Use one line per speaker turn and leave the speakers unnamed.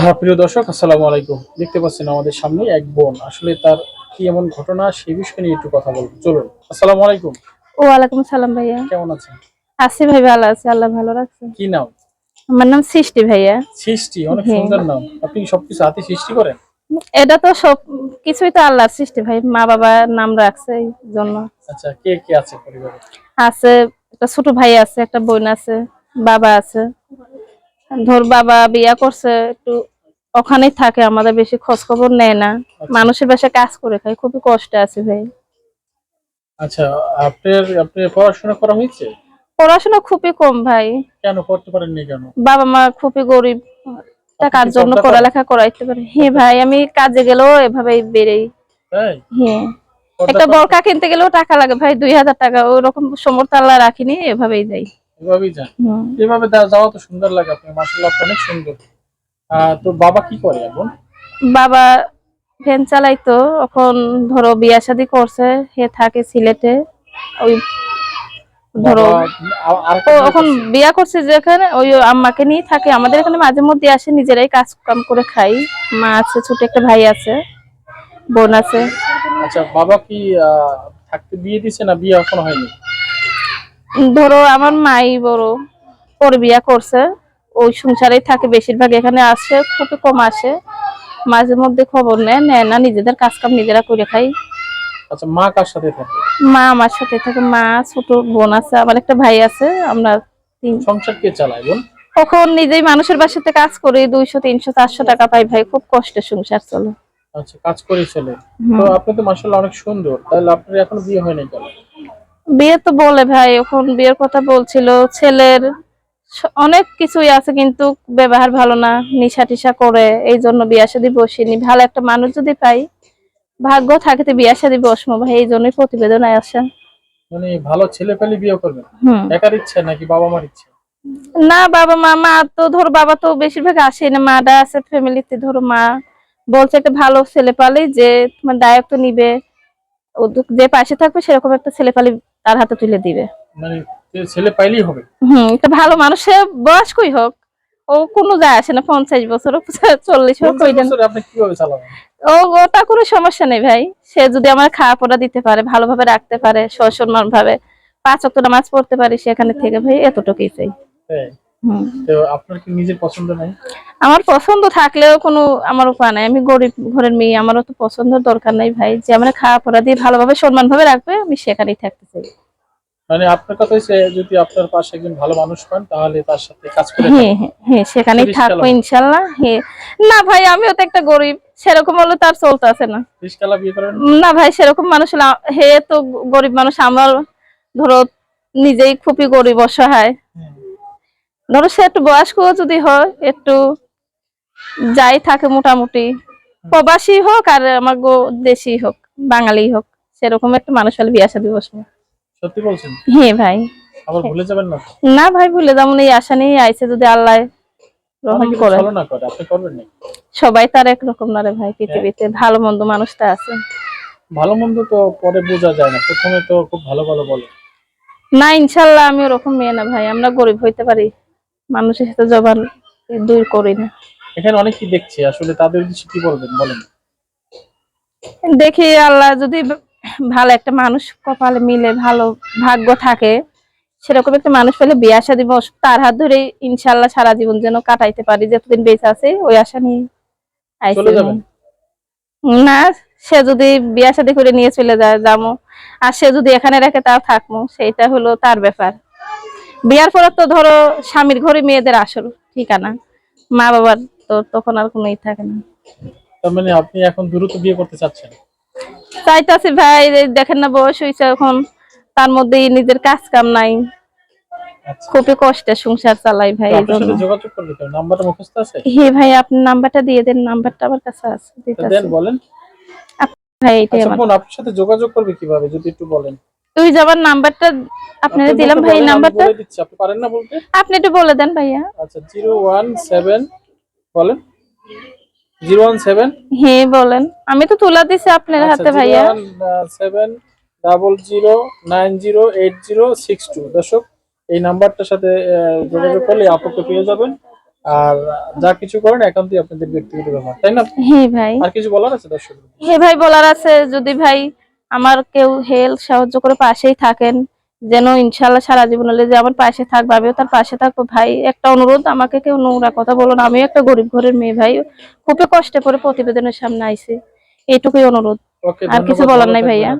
হ্যাঁ প্রিয় দর্শক আসসালামু আলাইকুম। দেখতে পাচ্ছেন আমাদের সামনে এক বোন। আসলে তার কি এমন ঘটনা সেই বিষয় নিয়ে একটু কথা বলব। চলুন আসসালামু আলাইকুম।
ওয়ালাইকুম সালাম ভাইয়া।
কেমন আছেন?
আছি ভাই ভালো আছি। আল্লাহ ভালো রাখছে।
কি নাম?
আমার নাম সৃষ্টি ভাইয়া।
সৃষ্টি অনেক
হ্যাঁ।
সুন্দর নাম। আপনি সবকিছু হাতে সৃষ্টি করেন?
এটা তো সব কিছুই তো আল্লাহর সৃষ্টি ভাই। মা বাবা নাম রাখছে এই জন্য।
আচ্ছা কে কে আছে পরিবারে?
আছে একটা ছোট ভাই আছে একটা বোন আছে বাবা আছে। ধর বাবা বিয়া করছে একটু ওখানেই থাকে আমাদের বেশি খোঁজ খবর নেয় না। মানুষের বাসায় কাজ করে খায় খুবই কষ্ট আছে ভাই।
আচ্ছা আপনার আপনার পড়াশোনা করা হয়েছে?
পড়াশোনা খুবই কম ভাই।
কেন করতে পারেননি কেন?
বাবা মা খুবই গরিব টাকার জন্য পড়ালেখা করাইতে পারে। হ্যাঁ ভাই আমি কাজে গেলেও এভাবেই বেরেই
তাই?
হ্যাঁ। একটা? বরকা কিনতে গেলেও টাকা লাগে ভাই দুই হাজার টাকা ওরকম সমর্থ আল্লাহ রাখিনি এভাবেই যাই
এভাবেই যান। এভাবে যাওয়া তো সুন্দর লাগে আপনি মাসাল্লাহ অনেক সুন্দর। তো বাবা কি করে এখন?
বাবা ভ্যান চালাইতো এখন ধরো বিয়া শাদি করছে হে থাকে সিলেটে ওই ধরো এখন বিয়া করছে যেখানে ওই আম্মাকে নিয়ে থাকে আমাদের এখানে মাঝে মধ্যে আসে নিজেরাই কাজ কাম করে খাই। মা আছে ছোট একটা ভাই আছে বোন আছে।
আচ্ছা বাবা কি থাকতে বিয়ে দিছে না বিয়ে এখনও হয়নি?
ধরো আমার মাই বড় পরে বিয়া করছে ওই সংসারেই থাকে বেশিরভাগ এখানে আসে খুবই কম আসে। মাঝে মধ্যে খবর নেয় নেয় না নিজেদের কাজ কাম নিজেরা করে খাই।
আচ্ছা মা কার সাথে থাকে?
মা আমার সাথে থাকে মা ছোট বোন আছে আমার একটা ভাই আছে আমরা তিন
সংসার কে চালায় বোন
কখন নিজেই মানুষের বাসাতে কাজ করি দুইশো তিনশো চারশো টাকা পাই ভাই খুব কষ্টে সংসার চলে।
আচ্ছা কাজ করে চলে। তো আপনি তো মাসাল্লাহ অনেক সুন্দর তাহলে আপনার এখনও বিয়ে হয়নি কেন?
বিয়ে তো বলে ভাই এখন বিয়ের কথা বলছিল। ছেলের অনেক কিছুই আছে কিন্তু ব্যবহার ভালো না নিশা টিশা করে এই জন্য বিয়া শাদি বসিনি। ভালো একটা মানুষ যদি পাই ভাগ্য থাকে তো বিয়া শাদি বসবো ভাই এই জন্যই প্রতিবেদনে আসা।
মানে ভালো ছেলে পেলে বিয়ে করবেন একার ইচ্ছে নাকি বাবা মার ইচ্ছে?
না বাবা মা মা তো ধরো বাবা তো বেশিরভাগ আসে না মাটা আছে ফ্যামিলিতে ধরো মা বলছে একটা ভালো ছেলে পালে যে তোমার নিবে। যে পাশে থাকবে সেরকম একটা ছেলে পালে তার হাতে তুলে দিবে।
মানে ছেলে পাইলেই হবে।
হুম একটা ভালো মানুষ বয়স্কই হোক ও কোনো যায় আসে না পঞ্চাশ বছর চল্লিশ হোক ও ওটা কোনো সমস্যা নেই ভাই। সে যদি আমার খাওয়া পড়া দিতে পারে ভালোভাবে রাখতে পারে সসম্মান ভাবে পাঁচ অক্ট মাছ পড়তে পারি সেখানে থেকে ভাই এতটুকুই চাই? হুম
তো আপনার কি নিজের পছন্দ নাই?
আমার পছন্দ থাকলেও কোনো আমার উপায় নাই। আমি গরিব ঘরের মেয়ে আমারও তো পছন্দের দরকার নাই ভাই। যে আমার খাওয়া পড়া দিয়ে ভালোভাবে সম্মান ভাবে রাখবে আমি সেখানেই থাকতে চাই।
মানে আপনার কথা হচ্ছে যদি আপনার পাশে একজন ভালো মানুষ পান তাহলে তার সাথে কাজ করে
হ্যাঁ হ্যাঁ হ্যাঁ সেখানেই থাকব। ইনশাল্লাহ। হ্যাঁ। না ভাই আমিও তো একটা গরিব সেরকম হলে তার চলতে আছে না। না ভাই সেরকম মানুষ হলে হে তো গরিব মানুষ আমার ধরো নিজেই খুবই গরিব অসহায়।
হুম।
ধরো সে একটু বয়স্ক যদি হয় একটু যাই থাকে মোটামুটি। প্রবাসী হোক আর আমার গো- দেশি হোক বাঙালি হোক সেরকম একটা মানুষ হলে বিয়া শাদী বসবো।
সত্যি বলছেন?
হ্যাঁ ভাই।
আবার ভুলে যাবেন না
না ভাই ভুলে যেমন এই আশা নেই আইসে যদি আল্লাহ গ্রহণ করে। সবাই তার একরকম না রে ভাই পৃথিবীতে ভালো মন্দ মানুষটা আছে।
ভালো মন্দ তো পরে বোঝা যায় না প্রথমে তো খুব ভালো ভালো বলে।
না ইনশাল্লাহ আমি ওরকম মেয়ে না ভাই আমরা গরিব হইতে পারি। মানুষের সাথে জবান দূর করি না।
এখানে অনেকেই দেখছি আসলে তাদের কিছু কি বলবেন বলেন।
দেখি আল্লাহ যদি ভালো একটা মানুষ কপালে মিলে ভালো ভাগ্য থাকে সেরকম একটা মানুষ পেলে বিয়ে আসা দিব তার হাত ধরে ইনশাল্লাহ সারা জীবন যেন কাটাইতে পারি। যতদিন বেঁচে আছে ওই আশা নিয়ে আইছি। না সে যদি বিয়া শাদী করে নিয়ে চলে যায় যাব আর সে যদি এখানে রেখে তাও থাকব সেটা হলো তার ব্যাপার। বিয়ার পরে তো ধরো স্বামীর ঘরে মেয়েদের আসল ঠিকানা মা বাবার তো তখন আর কোনো থাকে না।
তার মানে আপনি এখন দ্রুত বিয়ে করতে চাচ্ছেন?
চাইতাছি ভাই দেখেন না বয়স হয়েছে এখন তার মধ্যে নিজের কাজ কাম নাই।
আচ্ছা।
খুবই কষ্টে সংসার চালাই ভাই
তো
এই
আপনার
জন্য।
সাথে যোগাযোগ করবে তো নাম্বারটা মুখস্থ আছে?
হে ভাই আপনি নাম্বারটা দিয়ে দেন নাম্বারটা আমার কাছে আছে।
দেন বলেন।
ভাই এইটাই
আচ্ছা
আমার।
আপনার সাথে যোগাযোগ করবে কীভাবে যদি একটু বলেন?
তুই যাবার নাম্বারটা আপনারা
আপনি
দিলাম ভাই নাম্বারটা?
আপনি পারেন না বলতে?
আপনি একটু বলে দেন ভাইয়া।
আচ্ছা জিরো ওয়ান সেভেন বলেন। Zero one seven?
হ্যাঁ বলেন। আমি তো তুলা দিছি আপনার
আচ্ছা,
হাতে ভাইয়া।
Seven double zero nine zero eight zero six two. দর্শক এই নাম্বারটার সাথে যোগাযোগ করলে আপুকে পেয়ে যাবেন। আর যা কিছু করেন একান্তই আপনাদের ব্যক্তিগত ব্যাপার তাই না?
হ্যাঁ ভাই।
আর কিছু বলার আছে দর্শক
হে ভাই বলার আছে। যদি ভাই আমার কেউ হেল্প সাহায্য করে পাশেই থাকেন যেন ইনশাল্লাহ সারা জীবন হলে যে আমার পাশে থাকবে আমিও তার পাশে থাকব। ভাই একটা অনুরোধ আমাকে কেউ নোংরা কথা বলো না। আমিও একটা গরিব ঘরের মেয়ে ভাই। খুবই কষ্টে পরে প্রতিবেদনের সামনে আইসি। এইটুকুই অনুরোধ। আর কিছু বলার নাই ভাইয়া।